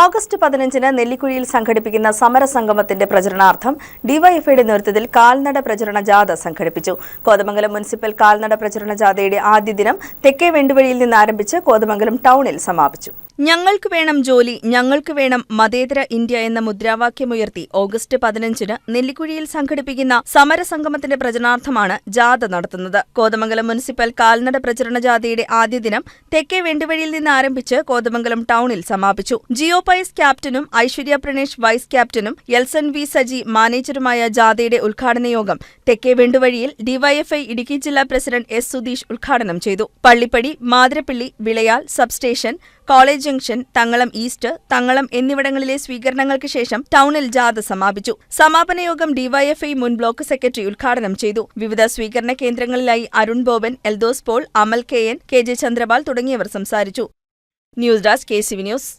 August പതിനഞ്ചിന് നെല്ലിക്കുഴിയിൽ സംഘടിപ്പിക്കുന്ന സമരസംഗമത്തിന്റെ പ്രചരണാർത്ഥം ഡിവൈഎഫ്ഐയുടെ നേതൃത്വത്തിൽ കാൽനട പ്രചരണ ജാഥ സംഘടിപ്പിച്ചു. കോതമംഗലം മുനിസിപ്പൽ കാൽനട പ്രചരണ ജാഥയുടെ ആദ്യ ദിനം തെക്കേ വെണ്ടുവഴിയിൽ നിന്ന് ആരംഭിച്ച് കോതമംഗലം ടൗണിൽ സമാപിച്ചു. ഞങ്ങൾക്ക് വേണം ജോലി ഞങ്ങൾക്ക് വേണം മതേതര ഇന്ത്യ എന്ന മുദ്രാവാക്യമുയർത്തി ഓഗസ്റ്റ് പതിനഞ്ചിന് നെല്ലിക്കുഴിയിൽ സംഘടിപ്പിക്കുന്ന സമരസംഗമത്തിന്റെ പ്രചരണാർത്ഥമാണ് ജാഥ നടത്തുന്നത്. കോതമംഗലം മുനിസിപ്പൽ കാൽനട പ്രചരണ ജാഥയുടെ ആദ്യ ദിനം തെക്കേ വെണ്ടുവഴിയിൽ നിന്ന് ആരംഭിച്ച് കോതമംഗലം ടൌണിൽ സമാപിച്ചു. ജിയോ പൈസ് ക്യാപ്റ്റനും ഐശ്വര്യ പ്രണേഷ് വൈസ് ക്യാപ്റ്റനും എൽസൺ വി സജി മാനേജറുമായ ജാഥയുടെ ഉദ്ഘാടന യോഗം തെക്കേ വെണ്ടുവഴിയിൽ ഡിവൈഎഫ്ഐ ഇടുക്കി ജില്ലാ പ്രസിഡന്റ് എസ് സുധീഷ് ഉദ്ഘാടനം ചെയ്തു. Pallippady Mathirappally Vilayal substation college junction Thangalam east Thangalam എന്നിവിടങ്ങളിലെ സ്വീകരണങ്ങൾക്ക് ശേഷം ടൗണിൽ ജാഥ സമാപിച്ചു. സമാപന യോഗം ഡിവൈഎഫ്ഐ മുൻ ബ്ലോക്ക് സെക്രട്ടറി ഉദ്ഘാടനം ചെയ്തു. വിവിധ സ്വീകരണ കേന്ദ്രങ്ങളിലായി Arun Boban Eldhose Paul Amal K N K J Chandrapal തുടങ്ങിയവർ സംസാരിച്ചു. News desk K C V news.